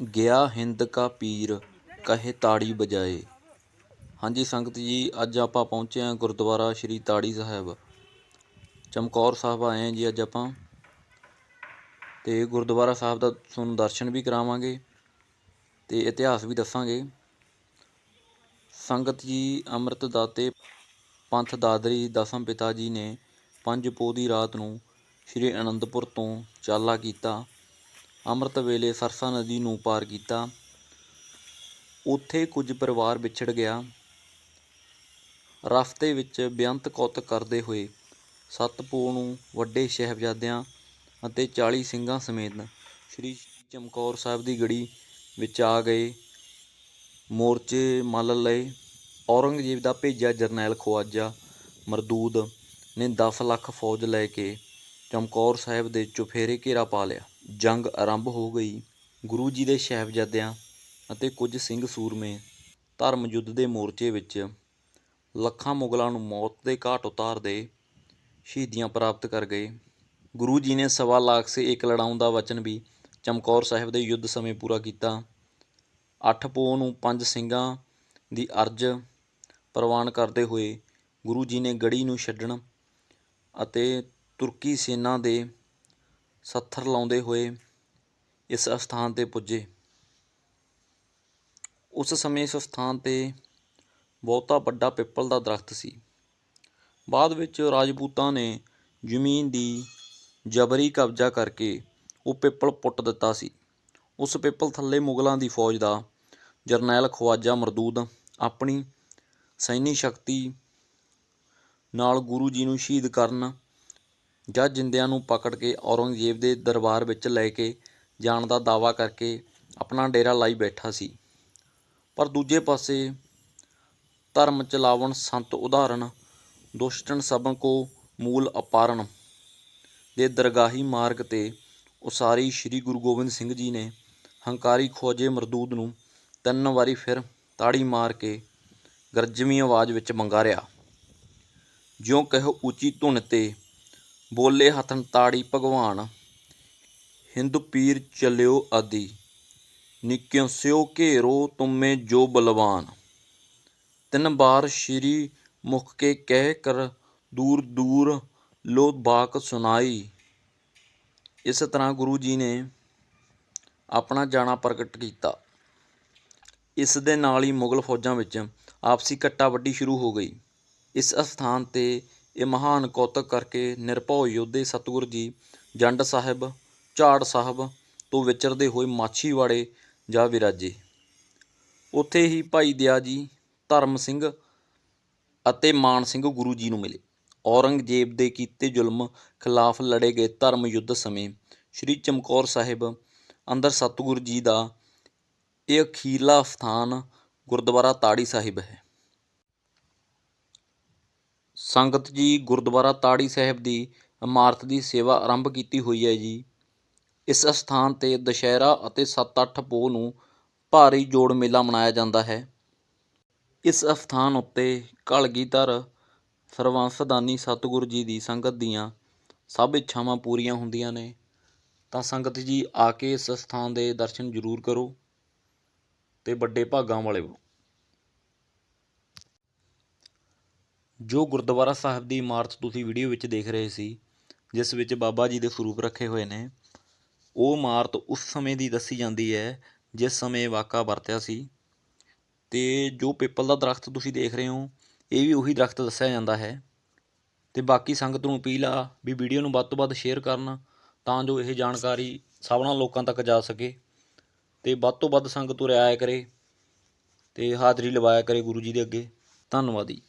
ਗਿਆ ਹਿੰਦ ਕਾ ਪੀਰ, ਕਹੇ ਤਾੜੀ ਬਜਾਏ। ਹਾਂਜੀ ਸੰਗਤ ਜੀ, ਅੱਜ ਆਪਾਂ ਪਹੁੰਚੇ ਹਾਂ ਗੁਰਦੁਆਰਾ ਸ਼੍ਰੀ ਤਾੜੀ ਸਾਹਿਬ। ਚਮਕੌਰ ਸਾਹਿਬ ਆਏ ਹਾਂ ਜੀ ਅੱਜ ਆਪਾਂ। ਤੇ ਗੁਰਦੁਆਰਾ ਸਾਹਿਬ ਦਾ ਤੁਹਾਨੂੰ ਦਰਸ਼ਨ ਵੀ ਕਰਾਵਾਂਗੇ ਤੇ ਇਤਿਹਾਸ ਵੀ ਦੱਸਾਂਗੇ। ਸੰਗਤ ਜੀ, ਅੰਮ੍ਰਿਤ ਦਾਤੇ ਪੰਥ ਦਾਦਰੀ ਦਸਮ ਪਿਤਾ ਜੀ ਨੇ ਪੰਜ ਪੋਹ ਦੀ ਰਾਤ ਨੂੰ ਸ਼੍ਰੀ ਅਨੰਦਪੁਰ ਤੋਂ ਚਾਲਾ ਕੀਤਾ। ਅੰਮ੍ਰਿਤ ਵੇਲੇ ਸਰਸਾ ਨਦੀ ਨੂੰ ਪਾਰ ਕੀਤਾ। ਉੱਥੇ ਕੁਝ ਪਰਿਵਾਰ ਵਿਛੜ ਗਿਆ। ਰਸਤੇ ਵਿੱਚ ਬੇਅੰਤ ਕੌਤ ਕਰਦੇ ਹੋਏ ਸੱਤ ਪੋਹ ਨੂੰ ਵੱਡੇ ਸਾਹਿਬਜ਼ਾਦਿਆਂ ਅਤੇ 40 ਸਿੰਘਾਂ ਸਮੇਤ ਸ੍ਰੀ ਚਮਕੌਰ ਸਾਹਿਬ ਦੀ ਗੜੀ ਵਿੱਚ ਆ ਗਏ। ਮੋਰਚੇ ਮੱਲ ਲਏ। ਔਰੰਗਜ਼ੇਬ ਦਾ ਭੇਜਿਆ ਜਰਨੈਲ ਖਵਾਜਾ। ਮਰਦੂਦ ਨੇ 10 ਲੱਖ ਫੌਜ ਲੈ ਕੇ ਚਮਕੌਰ ਸਾਹਿਬ ਦੇ ਚੁਫੇਰੇ ਘੇਰਾ ਪਾ ਲਿਆ। ਜੰਗ ਆਰੰਭ ਹੋ ਗਈ। ਗੁਰੂ ਜੀ ਦੇ ਸਾਹਿਬਜ਼ਾਦਿਆਂ ਅਤੇ ਕੁਝ ਸਿੰਘ ਸੂਰਮੇ ਧਰਮ ਯੁੱਧ ਦੇ ਮੋਰਚੇ ਵਿੱਚ ਲੱਖਾਂ ਮੁਗਲਾਂ ਨੂੰ ਮੌਤ ਦੇ ਘਾਟ ਉਤਾਰਦੇ ਸ਼ਹੀਦੀਆਂ ਪ੍ਰਾਪਤ ਕਰ ਗਏ। ਗੁਰੂ ਜੀ ਨੇ ਸਵਾ ਲੱਖ ਸੇ ਇੱਕ ਲੜਾਉਣ ਦਾ ਵਚਨ ਵੀ ਚਮਕੌਰ ਸਾਹਿਬ ਦੇ ਯੁੱਧ ਸਮੇਂ ਪੂਰਾ ਕੀਤਾ। ਅੱਠ ਪੋ ਨੂੰ ਪੰਜ ਸਿੰਘਾਂ ਦੀ ਅਰਜ਼ ਪ੍ਰਵਾਨ ਕਰਦੇ ਹੋਏ ਗੁਰੂ ਜੀ ਨੇ ਗੜੀ ਨੂੰ ਛੱਡਣ ਅਤੇ ਤੁਰਕੀ ਸੈਨਾ ਦੇ ਸੱਥਰ ਲਾਉਂਦੇ ਹੋਏ ਇਸ ਸਥਾਨ ਤੇ ਪੁੱਜੇ। ਉਸ ਸਮੇਂ ਇਸ ਸਥਾਨ ਤੇ ਬਹੁਤਾ ਵੱਡਾ ਪਿੱਪਲ ਦਾ ਦਰਖਤ ਸੀ। ਬਾਅਦ ਵਿੱਚ ਰਾਜਪੂਤਾਂ ਨੇ ਜ਼ਮੀਨ ਦੀ ਜਬਰੀ ਕਬਜ਼ਾ ਕਰਕੇ ਉਹ ਪਿੱਪਲ ਪੁੱਟ ਦਿੱਤਾ ਸੀ। ਉਸ ਪਿੱਪਲ ਥੱਲੇ ਮੁਗਲਾਂ ਦੀ ਫੌਜ ਦਾ ਜਰਨੈਲ ਖਵਾਜਾ ਮਰਦੂਦ ਆਪਣੀ ਸੈਨੀ ਸ਼ਕਤੀ ਨਾਲ ਗੁਰੂ ਜੀ ਨੂੰ ਸ਼ਹੀਦ ਕਰਨ ਜਾਂ ਜਿੰਦਿਆਂ ਨੂੰ ਪਕੜ ਕੇ ਔਰੰਗਜ਼ੇਬ ਦੇ ਦਰਬਾਰ ਵਿੱਚ ਲੈ ਕੇ ਜਾਣ ਦਾ ਦਾਅਵਾ ਕਰਕੇ ਆਪਣਾ ਡੇਰਾ ਲਾਈ ਬੈਠਾ ਸੀ। ਪਰ ਦੂਜੇ ਪਾਸੇ ਧਰਮ ਚਲਾਵਣ ਸੰਤ ਉਦਾਹਰਣ ਦੁਸ਼ਟਨ ਸਭਨ ਕੋ ਮੂਲ ਅਪਾਰਣ ਦੇ ਦਰਗਾਹੀ ਮਾਰਗ ਤੇ ਉਸਾਰੀ ਸ੍ਰੀ ਗੁਰੂ ਗੋਬਿੰਦ ਸਿੰਘ ਜੀ ਨੇ ਹੰਕਾਰੀ ਖੋਜੇ ਮਰਦੂਦ ਨੂੰ ਤਿੰਨ ਵਾਰੀ ਫਿਰ ਤਾੜੀ ਮਾਰ ਕੇ ਗਰਜਵੀਂ ਆਵਾਜ਼ ਵਿੱਚ ਮੰਗਾਰਿਆ, ਜਿਉਂ ਕਹਿਓ ਉੱਚੀ ਧੁਨ ਤੇ ਬੋਲੇ ਹਥਨ ਤਾੜੀ ਭਗਵਾਨ, ਹਿੰਦੂ ਪੀਰ ਚੱਲਿਓ ਆਦੀ, ਨਿਕਿਓ ਸਿਓ ਘੇਰੋ ਤੁਮੇ ਜੋ ਬਲਵਾਨ। ਤਿੰਨ ਬਾਰ ਸ਼੍ਰੀ ਮੁਖ ਕੇ ਕਹਿ ਕਰ ਦੂਰ ਦੂਰ ਲੋ ਬਾਕ ਸੁਨਾਈ। ਇਸ ਤਰ੍ਹਾਂ ਗੁਰੂ ਜੀ ਨੇ ਆਪਣਾ ਜਾਣਾ ਪ੍ਰਗਟ ਕੀਤਾ। ਇਸ ਦੇ ਨਾਲ ਹੀ ਮੁਗਲ ਫੌਜਾਂ ਵਿੱਚ ਆਪਸੀ ਕੱਟਾ ਵੱਡੀ ਸ਼ੁਰੂ ਹੋ ਗਈ। ਇਸ ਅਸਥਾਨ ਤੇ ਇਹ ਮਹਾਨ ਕੌਤਕ ਕਰਕੇ ਨਿਰਭਉ ਯੋਧੇ ਸਤਿਗੁਰ ਜੀ, ਜੰਡ ਸਾਹਿਬ, ਝਾੜ ਸਾਹਿਬ ਤੋਂ ਵਿਚਰਦੇ ਹੋਏ ਮਾਛੀਵਾੜੇ ਜਾ ਵਿਰਾਜੇ। ਉੱਥੇ ਹੀ ਭਾਈ ਦਿਆ ਜੀ, ਧਰਮ ਸਿੰਘ ਅਤੇ ਮਾਨ ਸਿੰਘ ਗੁਰੂ ਜੀ ਨੂੰ ਮਿਲੇ। ਔਰੰਗਜ਼ੇਬ ਦੇ ਕੀਤੇ ਜ਼ੁਲਮ ਖਿਲਾਫ ਲੜੇ ਗਏ ਧਰਮ ਯੁੱਧ ਸਮੇਂ ਸ੍ਰੀ ਚਮਕੌਰ ਸਾਹਿਬ ਅੰਦਰ ਸਤਿਗੁਰੂ ਜੀ ਦਾ ਇਹ ਅਖੀਰਲਾ ਸਥਾਨ ਗੁਰਦੁਆਰਾ ਤਾੜੀ ਸਾਹਿਬ ਹੈ। ਸੰਗਤ ਜੀ ਗੁਰਦੁਆਰਾ ਤਾੜੀ ਸਾਹਿਬ ਦੀ ਇਮਾਰਤ ਦੀ ਸੇਵਾ ਆਰੰਭ ਕੀਤੀ ਹੋਈ ਹੈ ਜੀ। ਇਸ ਸਥਾਨ ਤੇ ਦੁਸ਼ਹਿਰਾ ਅਤੇ 7-8 ਪੋਹ ਨੂੰ ਭਾਰੀ ਜੋੜ ਮੇਲਾ ਮਨਾਇਆ ਜਾਂਦਾ ਹੈ। ਇਸ ਸਥਾਨ ਉੱਤੇ ਕਲਗੀਧਰ, ਸਰਵੰਸਦਾਨੀ ਸਤਿਗੁਰੂ ਜੀ ਦੀ ਸੰਗਤ ਦੀਆਂ ਸਭ ਇੱਛਾਵਾਂ ਪੂਰੀਆਂ ਹੁੰਦੀਆਂ ਨੇ। ਤਾਂ ਸੰਗਤ ਜੀ ਆ ਕੇ ਇਸ ਸਥਾਨ ਦੇ ਦਰਸ਼ਨ ਜ਼ਰੂਰ ਕਰੋ ਤੇ ਵੱਡੇ ਭਾਗਾਂ ਵਾਲੇ ਬਣੋ ਜੋ ਗੁਰਦੁਆਰਾ ਸਾਹਿਬ ਦੀ ਇਮਾਰਤ ਤੁਸੀਂ ਵੀਡੀਓ ਵਿੱਚ ਦੇਖ ਰਹੇ ਸੀ, ਜਿਸ ਵਿੱਚ ਬਾਬਾ ਜੀ ਦੇ ਸਰੂਪ ਰੱਖੇ ਹੋਏ ਨੇ, ਉਹ ਇਮਾਰਤ ਉਸ ਸਮੇਂ ਦੀ ਦੱਸੀ ਜਾਂਦੀ ਹੈ, ਜਿਸ ਸਮੇਂ ਵਾਕਾ ਵਰਤਿਆ ਸੀ। ਤੇ ਜੋ ਪਿੱਪਲ ਦਾ ਦਰਖਤ ਤੁਸੀਂ ਦੇਖ ਰਹੇ ਹੋ, ਇਹ ਵੀ ਉਹੀ ਦਰਖਤ ਦੱਸਿਆ ਜਾਂਦਾ ਹੈ। ਤੇ ਬਾਕੀ ਸੰਗਤ ਨੂੰ ਅਪੀਲ ਆ ਵੀ ਵੀਡੀਓ ਨੂੰ ਵੱਧ ਤੋਂ ਵੱਧ ਸ਼ੇਅਰ ਕਰਨ, ਤਾਂ ਜੋ ਇਹ ਜਾਣਕਾਰੀ ਸਭਨਾਂ ਲੋਕਾਂ ਤੱਕ ਜਾ ਸਕੇ। ਤੇ ਵੱਧ ਤੋਂ ਵੱਧ ਸੰਗਤ ਉਰੇ ਆਇਆ ਕਰੇ, ਤੇ ਹਾਜ਼ਰੀ ਲਵਾਇਆ ਕਰੇ ਗੁਰੂ ਜੀ ਦੇ ਅੱਗੇ। ਧੰਨਵਾਦ ਜੀ।